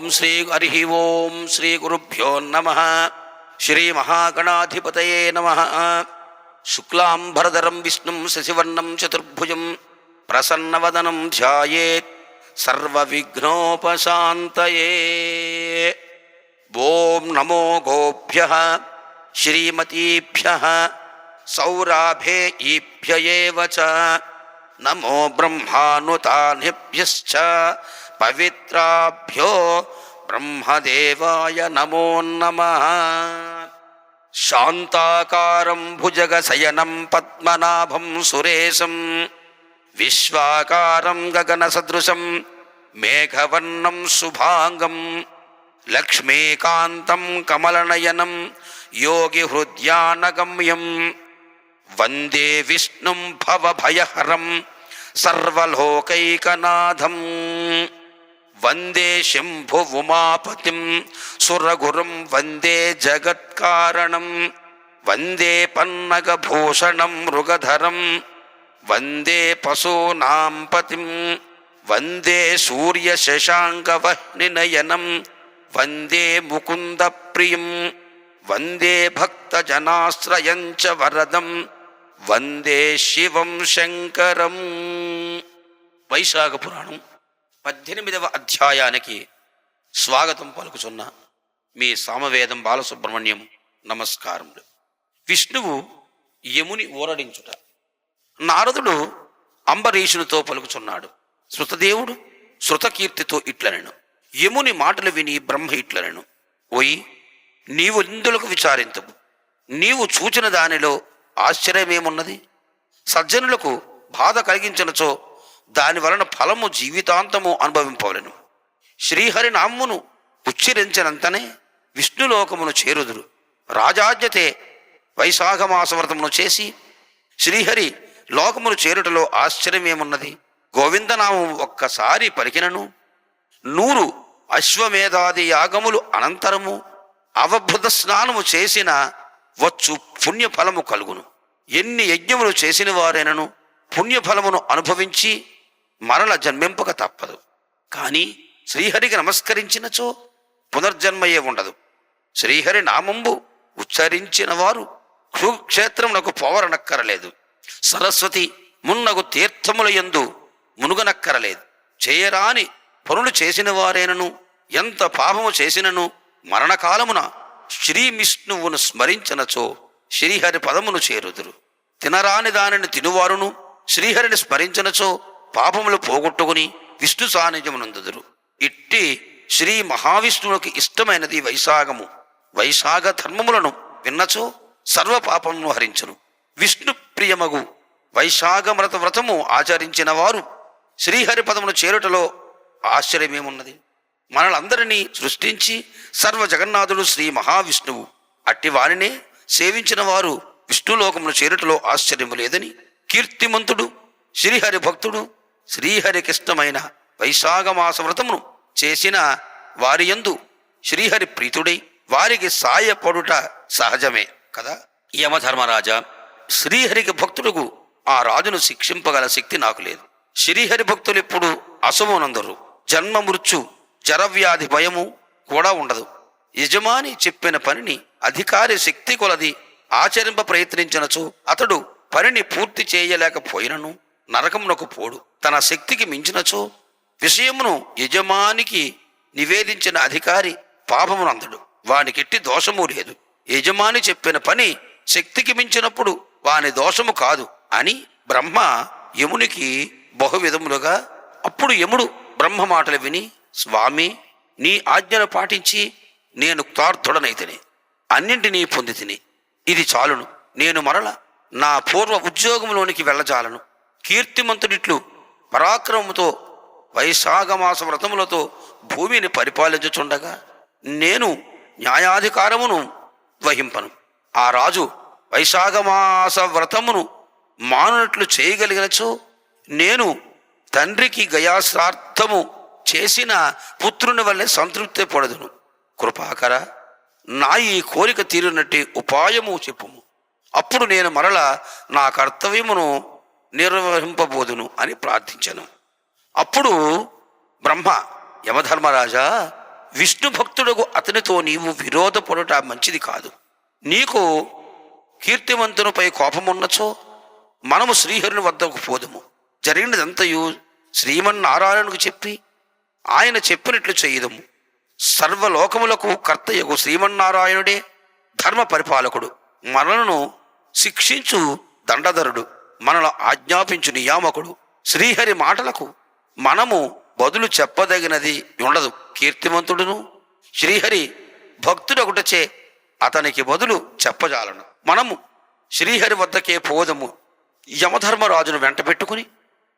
ఓం శ్రీ హరి ఓం శ్రీ గురుభ్యో నమ శ్రీ మహాగణాధిపతయే నమ శుక్లాంబరధరం విష్ణుం శశివర్ణం చతుర్భుజం ప్రసన్నవదనం ధ్యాయేత్ సర్వవిఘ్నోపశాంతయే ఓం నమో గోభ్య శ్రీమతీభ్య సౌరాభే ఈభ్య ఏవ చ నమో బ్రహ్మానుతానిభ్యశ్చ பவித்ராபியோ பிரம்மதேவாய நமோ நம சாந்தாக்காரம் புஜகசயனம் பத்மநாபம் சுரேஷம் விஸ்வாகாரம் ககனசதிருஷம் மேகவர்ணம் சுபாங்கம் லக்ஷ்மீகாந்தம் கமலநயனம் யோகி ஹிருத்யானகம்யம் வந்தே விஷ்ணும் பவபயஹரம் சர்வலோகைகநாதம் வந்தே செம்பு உமாபதிம் சுரகுரும் வந்தே ஜகத்காரணம் வந்தே பன்னகபூஷணம் ருகதரம் வந்தே பசூனாம் பதிம் வந்தே சூரிய சசாங்கவஹ்னிநயனம் வந்தே முகுந்த பிரியம் வந்தே பக்தஜனாஸ்ரயஞ்ச வரதம் வந்தே சிவம் சங்கரம். வைசாக புராணம் పద్దెనిమిదవ అధ్యాయానికి స్వాగతం పలుకుచున్న మీ సామవేదం బాలసుబ్రహ్మణ్యం నమస్కారములు. విష్ణువు యముని ఊరడించుట. నారదుడు అంబరీషునితో పలుకుచున్నాడు. శృతదేవుడు శృతకీర్తితో ఇట్లనెను. యముని మాటలు విని బ్రహ్మ ఇట్లనెను. ఓయి నీవు ఇందులకు విచారించవు నీవు చూచిన దానిలో ఆశ్చర్యమేమున్నది? సజ్జనులకు బాధ కలిగించినచో దాని వలన ఫలము జీవితాంతము అనుభవింపవలను. శ్రీహరి నామ్మును ఉచ్చరించినంతనే విష్ణులోకమును చేరుదురు. రాజాజ్ఞతే వైశాఖ మాసవ్రతమును చేసి శ్రీహరి లోకమును చేరుటలో ఆశ్చర్యమేమున్నది? గోవిందనామం ఒక్కసారి పలికినను. నూరు అశ్వమేధాది యాగములు అనంతరము అవభృత స్నానము చేసిన వచ్చు పుణ్యఫలము కలుగును. ఎన్ని యజ్ఞములు చేసిన వారైనను పుణ్యఫలమును అనుభవించి మరల జన్మింపక తప్పదు. కానీ శ్రీహరికి నమస్కరించినచో పునర్జన్మయే ఉండదు. శ్రీహరి నామంబు ఉచ్చరించిన వారు కురుక్షేత్రమునకు పోవరనక్కరలేదు సరస్వతి మున్నగు తీర్థముల యందు మునుగనక్కరలేదు. చేయరాని పనులు చేసిన వారేనను ఎంత పాపము చేసినను మరణకాలమున శ్రీ విష్ణువును స్మరించినచో శ్రీహరి పదమును చేరుదురు. తినరాని దానిని తినువారును శ్రీహరిని స్మరించినచో పాపములు పోగొట్టుకుని విష్ణు సాన్నిధ్యమునందుదురు. ఇట్టి శ్రీ మహావిష్ణువుకి ఇష్టమైనది వైశాగము వైశాగ ధర్మములను విన్నచో సర్వ పాపమును హరించును. విష్ణు ప్రియమగు వైశాఖ వ్రతము ఆచరించిన వారు శ్రీహరిపదమును చేరుటలో ఆశ్చర్యమేమున్నది. మనలందరినీ సృష్టించి సర్వ జగన్నాథుడు శ్రీ మహావిష్ణువు. అట్టి వారినే సేవించిన వారు విష్ణులోకమును చేరుటలో ఆశ్చర్యము లేదని కీర్తిమంతుడు శ్రీహరి భక్తుడు శ్రీహరికిష్టమైన వైశాఖమాస వ్రతమును చేసిన వారి యందు శ్రీహరి ప్రీతుడై వారికి సాయపడుట సహజమే కదా? యమధర్మరాజా శ్రీహరికి భక్తుడుకు ఆ రాజును శిక్షింపగల శక్తి నాకు లేదు. శ్రీహరి భక్తులు ఎప్పుడు అసమునందరు. జన్మ మృత్యు జరవ్యాధి భయము కూడా ఉండదు. యజమాని చెప్పిన పనిని అధికారి శక్తి కొలది ఆచరింప ప్రయత్నించినచో అతడు పనిని పూర్తి చేయలేకపోయినను. నరకమునకు పోడు. తన శక్తికి మించినచో విషయమును యజమానికి నివేదించిన అధికారి పాపమునందడు. వానికెట్టి దోషము లేదు. యజమాని చెప్పిన పని శక్తికి మించినప్పుడు వాని దోషము కాదు అని బ్రహ్మ యమునికి బహువిధములుగా అప్పుడు యముడు బ్రహ్మ మాటలు విని స్వామి నీ ఆజ్ఞను పాటించి నేను క్తార్థుడనైతిని. అన్నింటినీ పొంది తిని. ఇది చాలును. నేను మరల నా పూర్వ ఉద్యోగంలోనికి వెళ్ళజాలను. కీర్తిమంతుడిట్లు పరాక్రమముతో వైశాఖమాస వ్రతములతో భూమిని పరిపాలించుచుండగా నేను న్యాయాధికారమును వహింపను. ఆ రాజు వైశాఖమాస వ్రతమును మానునట్లు చేయగలిగినచో నేను తండ్రికి గయాశ్రార్థము చేసిన పుత్రుని వల్లే సంతృప్తి పడదును. కృపాకర నా ఈ కోరిక తీరినట్టి ఉపాయము చెప్పుము. అప్పుడు నేను మరల నా కర్తవ్యమును నిర్వహింపబోదును అని ప్రార్థించను. అప్పుడు బ్రహ్మ యమధర్మరాజా విష్ణు భక్తుడకు అతనితో నీవు విరోధపడట మంచిది కాదు. నీకు కీర్తివంతునిపై కోపమున్నచో మనము శ్రీహరిని వద్దకు పోదుము. జరిగినదంతయు శ్రీమన్నారాయణకు చెప్పి ఆయన చెప్పినట్లు చేయదము. సర్వలోకములకు కర్తయ్యకు శ్రీమన్నారాయణుడే ధర్మ పరిపాలకుడు మనలను శిక్షించు దండధరుడు. మనల ఆజ్ఞాపించు నియామకుడు. శ్రీహరి మాటలకు మనము బదులు చెప్పదగినది ఉండదు. కీర్తిమంతుడును శ్రీహరి భక్తుడొకటచే అతనికి బదులు చెప్పజాలను. మనము శ్రీహరి వద్దకే పోదము. యమధర్మరాజును వెంట పెట్టుకుని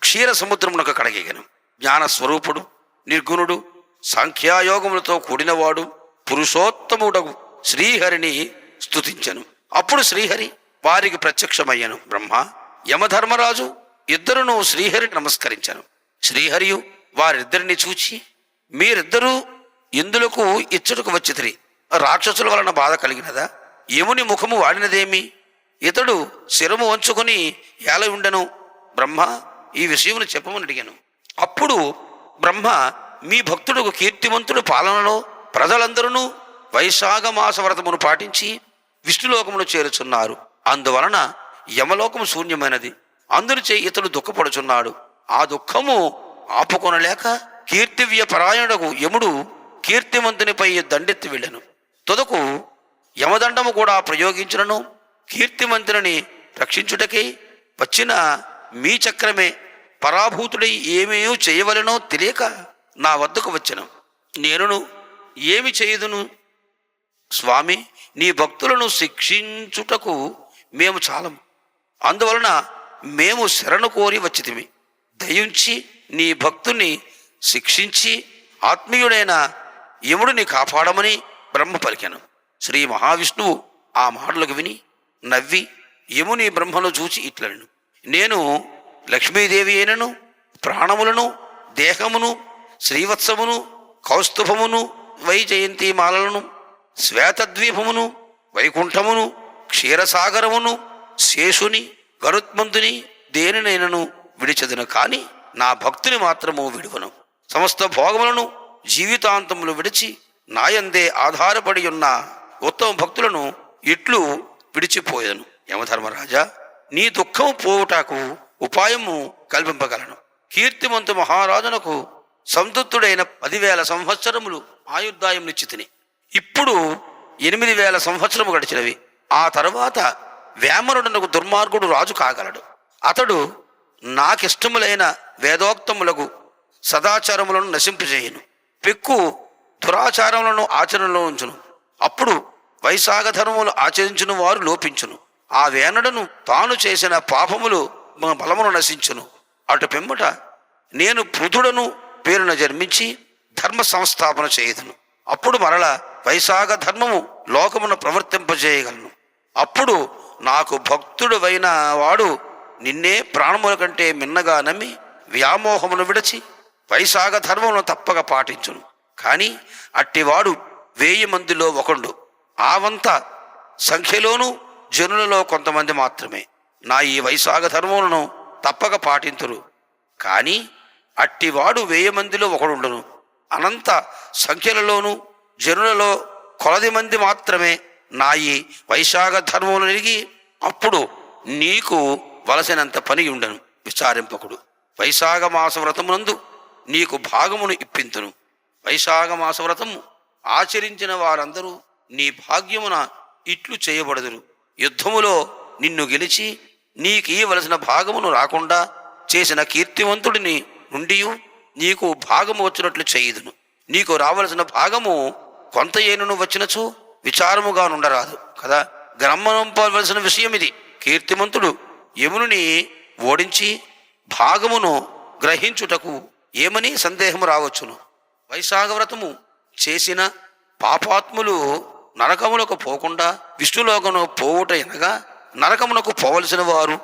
క్షీర సముద్రమునకు కడగేగను. జ్ఞానస్వరూపుడు నిర్గుణుడు సంఖ్యాయోగములతో కూడినవాడు పురుషోత్తముడగు శ్రీహరిని స్థుతించను అప్పుడు శ్రీహరి వారికి ప్రత్యక్షమయ్యను. బ్రహ్మ యమధర్మరాజు ఇద్దరును శ్రీహరికి నమస్కరించాను. శ్రీహరియు వారిద్దరిని చూచి మీరిద్దరూ ఇందులకు ఇచ్చటకు వచ్చితిరి. రాక్షసుల వలన బాధ కలిగినదా? యముని ముఖము వాడినదేమి? ఇతడు శిరము వంచుకొని ఏల ఉండెను. బ్రహ్మ ఈ విషయమును చెప్పమని అడిగాను. అప్పుడు బ్రహ్మ మీ భక్తుడు కీర్తిమంతుడు పాలనలో ప్రజలందరూ వైశాఖ మాస వ్రతమును పాటించి విష్ణులోకమును చేరుచున్నారు. అందువలన యమలోకం శూన్యమైనది. అందునిచే ఇతడు దుఃఖపడుచున్నాడు. ఆ దుఃఖము ఆపుకొనలేక కీర్తివ్య పరాయణుడకు యముడు కీర్తిమంతునిపై దండెత్తి వెళ్ళను. తుదకు యమదండము కూడా ప్రయోగించినను. కీర్తిమంతుని రక్షించుటకై వచ్చిన మీ చక్రమే పరాభూతుడై ఏమేమో చేయవలనో తెలియక నా వద్దకు వచ్చను. నేనును ఏమి చేయదును? స్వామి నీ భక్తులను శిక్షించుటకు మేము చాలము. అందువలన మేము శరణు కోరి వచ్చితిమి. దయించి నీ భక్తుని శిక్షించి ఆత్మీయుడైన యముడిని కాపాడమని బ్రహ్మ పలికాను. శ్రీ మహావిష్ణువు ఆ మాటలకు విని నవ్వి యముని బ్రహ్మను చూచి ఇట్లను నేను లక్ష్మీదేవి అయినను ప్రాణములను దేహమును శ్రీవత్సమును కౌస్తుభమును వైజయంతి మాలలను శ్వేతద్వీపమును వైకుంఠమును క్షీరసాగరమును శేషుని గరుత్మంతుని దేనినైనను విడిచదును కాని నా భక్తుని మాత్రము విడువను. సమస్త భోగములను జీవితాంతములు విడిచి నాయందే ఆధారపడి ఉన్న ఉత్తమ భక్తులను ఇట్లు విడిచిపోయాను. యమధర్మరాజా నీ దుఃఖము పోవుటకు ఉపాయము కల్పింపగలను. కీర్తిమంతు మహారాజునకు సంతృప్తుడైన పదివేల సంవత్సరములు ఆయుర్దాయం నిశ్చితిని ఇప్పుడు ఎనిమిది వేల సంవత్సరము గడిచినవి. ఆ తర్వాత వేమరుడునకు దుర్మార్గుడు రాజు కాగలడు. అతడు నాకిష్టములైన వేదోక్తములకు సదాచారములను నశింపజేయను. పెక్కు దురాచారములను ఆచరణలో ఉంచును. అప్పుడు వైశాఖ ధర్మములు ఆచరించిన వారు లోపించును. ఆ వేనడను తాను చేసిన పాపములు మన బలమును నశించును. అటు పిమ్మట నేను పృథుడను పేరున జన్మించి ధర్మ సంస్థాపన చేయదును. అప్పుడు మరల వైశాఖ ధర్మము లోకమును ప్రవర్తింపజేయగలను. అప్పుడు నాకు భక్తుడు వాడు నిన్నే ప్రాణముల కంటే మిన్నగా నమ్మి వ్యామోహమును విడచి వైశాఖ ధర్మమును తప్పక పాటించును. కానీ అట్టివాడు వేయి మందిలో ఒకడు. ఆవంత సంఖ్యలోనూ జనులలో కొంతమంది మాత్రమే. నా ఈ వైశాఖ ధర్మములను తప్పక పాటింతురు. కానీ అట్టివాడు వేయి మందిలో ఒకడుండును. అనంత సంఖ్యలలోనూ జనులలో కొలది మంది మాత్రమే నా ఈ వైశాఖ ధర్మములు ఎరిగి అప్పుడు నీకు వలసినంత పని ఉండను విచారింపకుడు. వైశాఖ మాస వ్రతమునందు నీకు భాగమును ఇప్పింతును. వైశాఖ మాస వ్రతము ఆచరించిన వారందరూ నీ భాగ్యమున ఇట్లు చేయబడదురు. యుద్ధములో నిన్ను గెలిచి నీకు ఇవ్వవలసిన భాగమును రాకుండా చేసిన కీర్తివంతుడిని నుండి నీకు భాగము వచ్చినట్లు చేయుదును. నీకు రావలసిన భాగము కొంత ఏనును వచ్చినచో విచారముగా ఉండరాదు కదా? గ్రమ్మనంపవలసిన విషయం ఇది. కీర్తిమంతుడు యమునుని ఓడించి భాగమును గ్రహించుటకు ఏమని సందేహము రావచ్చును? వైశాఖ వ్రతము చేసిన పాపాత్ములు నరకములకు పోకుండా విష్ణులోకము పోవుట ఎనగా నరకమునకు పోవలసిన వారు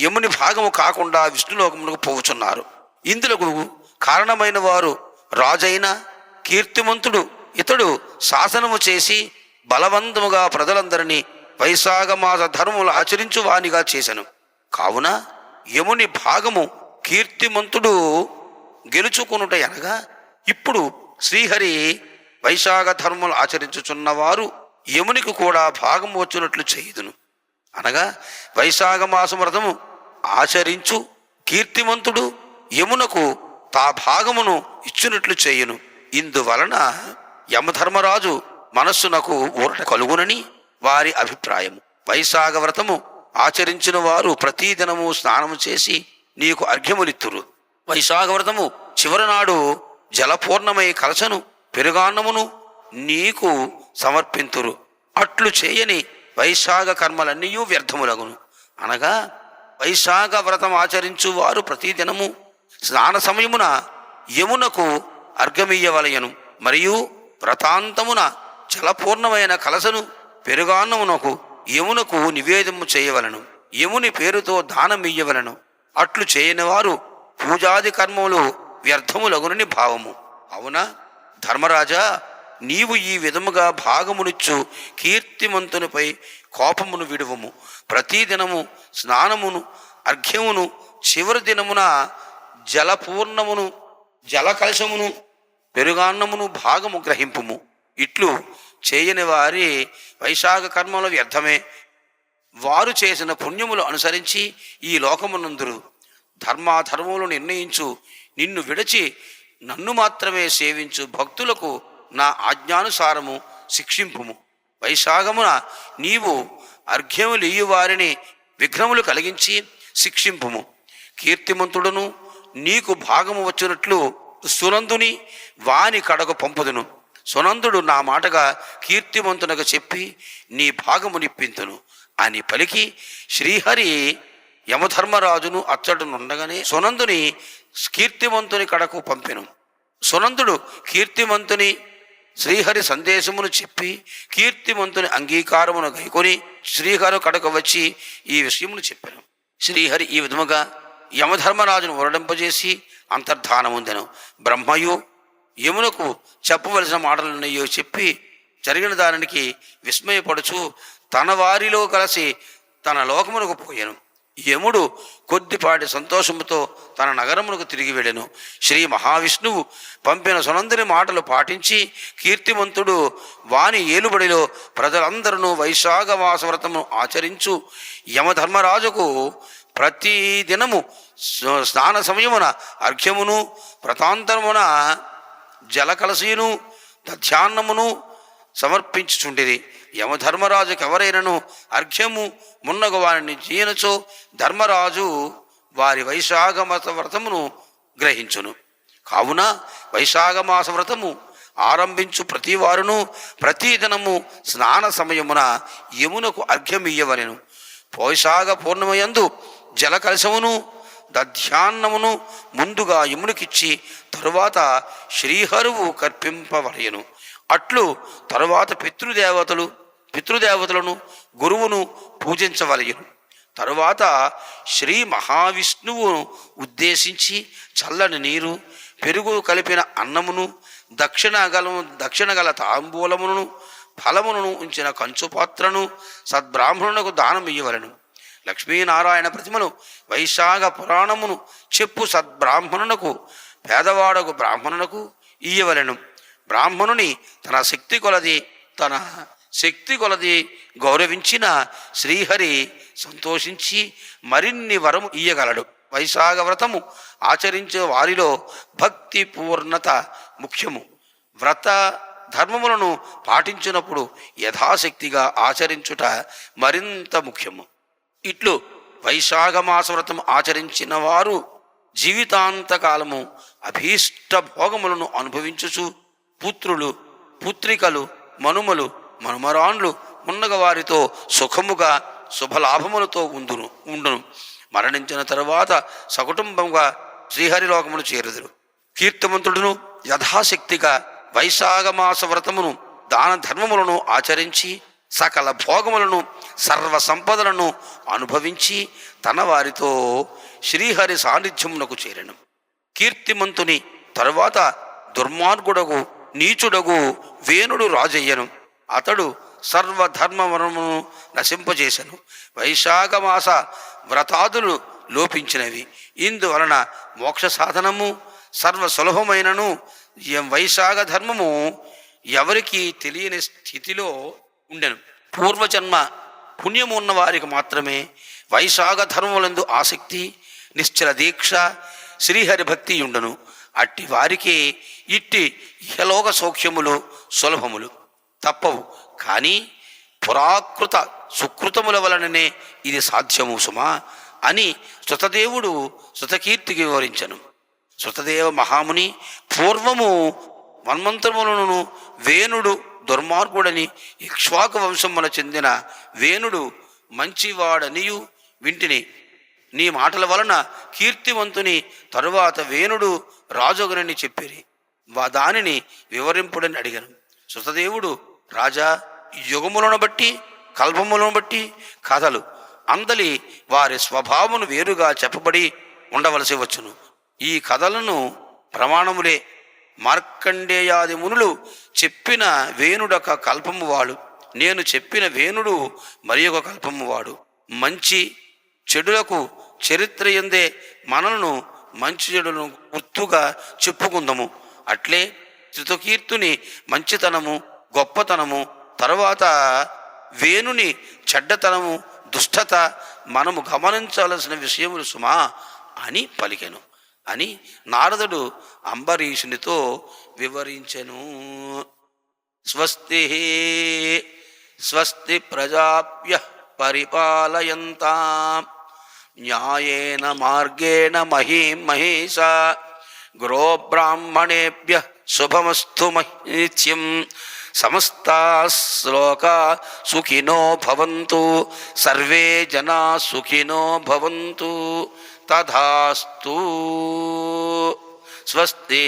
యముని భాగము కాకుండా విష్ణులోకమునకు పోవుచున్నారు. ఇందులకు కారణమైన వారు రాజైన కీర్తిమంతుడు. ఇతడు శాసనము చేసి బలవంతముగా ప్రజలందరినీ వైశాఖ మాస ఆచరించు వానిగా చేశాను కావున యముని భాగము కీర్తిమంతుడు గెలుచుకొనుట అనగా ఇప్పుడు శ్రీహరి వైశాఖ ధర్ములు ఆచరించుచున్నవారు యమునికి కూడా భాగం వచ్చినట్లు చేయుదును. అనగా వైశాఖ మాస వ్రతము ఆచరించు కీర్తిమంతుడు యమునకు తా భాగమును ఇచ్చినట్లు చేయును. ఇందువలన యమధర్మరాజు మనస్సునకు ఊరట కలుగునని వారి అభిప్రాయము. వైశాఖ వ్రతము ఆచరించిన వారు ప్రతిదినము స్నానము చేసి నీకు అర్ఘ్యములిత్తురు. వైశాఖ వ్రతము చివరి నాడు జలపూర్ణమై కలసను పెరుగాన్నమును నీకు సమర్పింతురు. అట్లు చేయని వైశాఖ కర్మలన్నీ వ్యర్థములగును. అనగా వైశాఖ వ్రతం ఆచరించు వారు ప్రతిదినము స్నాన సమయమున యమునకు అర్ఘమియ్యవలయను మరియు వ్రతాంతమున జలపూర్ణమైన కలసను పెరుగాన్నమునకు యమునకు నివేదము చేయవలను. యముని పేరుతో దానమియ్యవలను అట్లు చేయనివారు పూజాది కర్మములు వ్యర్థములగునని భావము. అవునా? ధర్మరాజా నీవు ఈ విధముగా భాగమునిచ్చు కీర్తిమంతునిపై కోపమును విడువము. ప్రతిదినము స్నానమును అర్ఘ్యమును చివరి దినమున జలపూర్ణమును జలకలశమును పెరుగాన్నమును భాగము గ్రహింపుము. ఇట్లు చేయని వారి వైశాఖ కర్మల వ్యర్థమే. వారు చేసిన పుణ్యములు అనుసరించి ఈ లోకమునందురు ధర్మాధర్మములు నిర్ణయించు నిన్ను విడచి నన్ను మాత్రమే సేవించు భక్తులకు నా ఆజ్ఞానుసారము శిక్షింపుము. వైశాఖమున నీవు అర్ఘ్యములియు వారిని విఘ్నములు కలిగించి శిక్షింపుము. కీర్తిమంతుడును నీకు భాగము వచ్చినట్లు సునందుని వాని కడకు పంపుదును. సునందుడు నా మాటగా కీర్తిమంతునకు చెప్పి నీ భాగము నిప్పింతును అని పలికి శ్రీహరి యమధర్మరాజును అచ్చటనుండగానే సునందుని కీర్తిమంతుని కడకు పంపెను. సునందుడు కీర్తిమంతుని శ్రీహరి సందేశమును చెప్పి కీర్తిమంతుని అంగీకారమును గైకొని శ్రీహరి కడకు వచ్చి ఈ విషయమును చెప్పాను. శ్రీహరి ఈ విధముగా యమధర్మరాజును వర్ణింపజేసి అంతర్ధానముందెను. బ్రహ్మయు యమునకు చెప్పవలసిన మాటలున్నాయో చెప్పి జరిగిన దానికి విస్మయపడుచు తన వారిలో కలిసి తన లోకమునకు పోయాను. యముడు కొద్దిపాటి సంతోషముతో తన నగరమునకు తిరిగి వెళ్ళెను. శ్రీ మహావిష్ణువు పంపిన సునందరి మాటలు పాటించి కీర్తిమంతుడు వాని ఏలుబడిలో ప్రజలందరూ వైశాఖ మాస వ్రతమును ఆచరించు యమధర్మరాజుకు ప్రతి దినము స్నాన సమయమున అర్ఘ్యమును ప్రతాంతరమున జలకలసీను దధ్యాన్నమును సమర్పించుచుండిరి. యమధర్మరాజుకి ఎవరైనను అర్ఘ్యము మున్నగు వారిని జీనచో ధర్మరాజు వారి వైశాఖ వ్రతమును గ్రహించును. కావున వైశాఖ మాస వ్రతము ఆరంభించు ప్రతి వారును ప్రతిదినము స్నాన సమయమున యమునకు అర్ఘ్యమియ్యవలెను. వైశాఖ పూర్ణమయందు జలకలశమును దధ్యాన్నమును ముందుగా యమునికిచ్చి తరువాత శ్రీహరువు కర్పింపవలయను అట్లు తరువాత పితృదేవతలు పితృదేవతలను గురువును పూజించవలయను తరువాత శ్రీ మహావిష్ణువును ఉద్దేశించి చల్లని నీరు పెరుగు కలిపిన అన్నమును దక్షిణగలము దక్షిణగల దక్షిణ గల తాంబూలమును ఫలమును ఉంచిన కంచు పాత్రను సద్బ్రాహ్మణునకు దానం ఇయ్యవలను లక్ష్మీనారాయణ ప్రతిమను వైశాఖ పురాణమును చెప్పు సద్బ్రాహ్మణునకు పేదవాడకు బ్రాహ్మణునకు ఇయ్యవలెను. బ్రాహ్మణుని తన శక్తి కొలది తన శక్తి కొలది గౌరవించిన శ్రీహరి సంతోషించి మరిన్ని వరము ఇయ్యగలడు. వైశాఖ వ్రతము ఆచరించే వారిలో భక్తి పూర్ణత ముఖ్యము. వ్రత ధర్మములను పాటించినప్పుడు యథాశక్తిగా ఆచరించుట మరింత ముఖ్యము. ఇట్లు వైశాఖ మాస ఆచరించిన వారు జీవితాంతకాలము అభీష్ట భోగములను అనుభవించుచు పుత్రులు పుత్రికలు మనుమలు మనుమరాన్లు మున్నగ వారితో సుఖముగా శుభలాభములతో ఉండును ఉండును. మరణించిన తరువాత సకుటుంబంగా శ్రీహరిలోకమును చేరుదురు. కీర్తిమంతుడును యథాశక్తిగా వైశాఖమాస వ్రతమును దాన ధర్మములను ఆచరించి సకల భోగములను సర్వ సంపదలను అనుభవించి తన వారితో శ్రీహరి సాన్నిధ్యమునకు చేరను. కీర్తిమంతుని తరువాత దుర్మార్గుడగు నీచుడగు వేణుడు రాజయ్యను. అతడు సర్వధర్మవరమును నశింపజేశను వైశాఖమాస వ్రతాదులు లోపించినవి. ఇందువలన మోక్ష సాధనము సర్వ సులభమైనను వైశాఖ ధర్మము ఎవరికి తెలియని స్థితిలో ఉండెను. పూర్వజన్మ పుణ్యము ఉన్న వారికి మాత్రమే వైశాఖ ధర్మములందు ఆసక్తి నిశ్చల దీక్ష శ్రీహరి భక్తి ఉండను. అట్టి వారికి ఇట్టి ఇహలోక సౌఖ్యములు సులభములు తప్పవు. కానీ పురాకృత సుకృతముల వలననే ఇది సాధ్యము సుమా అని శృతదేవుడు శృతకీర్తికి వివరించను. శృతదేవ మహాముని పూర్వము మన్మంతరములను వేణుడు దుర్మార్గుడని ఇక్ష్వాకు వంశమున చెందిన వేణుడు మంచివాడనియు వింటిని. నీ మాటల వలన కీర్తివంతుని తరువాత వేణుడు రాజుగనని చెప్పిరి. వా దానిని వివరింపుడని అడిగాను. శృతదేవుడు రాజా యుగములను బట్టి కల్పములను బట్టి కథలు. అందలి వారి స్వభావమును వేరుగా చెప్పబడి ఉండవలసి వచ్చును. ఈ కథలను ప్రమాణములే మార్కండేయాది మునులు చెప్పిన వేణుడొక కల్పము వాడు. నేను చెప్పిన వేణుడు మరి ఒక కల్పము వాడు. మంచి చెడులకు చరిత్ర ఎందే మనలను మంచి చెడులను గుర్తుగా చెప్పుకుందాము. అట్లే త్రితకీర్తుని మంచితనము గొప్పతనము తర్వాత వేణుని చెడ్డతనము దుష్టత మనము గమనించాల్సిన విషయములు సుమా అని పలికెను. అని నారదుడు అంబరీషునితో వివరించెను. స్వస్తి స్వస్తి ప్రజాప్య పరిపాలయంతా. న్యాయేన మార్గేణ మహీం మహేశ గృహబ్రాహ్మణేభ్య శుభమస్తు మహిత్యం. సమస్తా శ్లోకా సుఖినో భవంతు. సర్వే జనా సుఖినో భవంతు. తథాస్తు స్వస్తి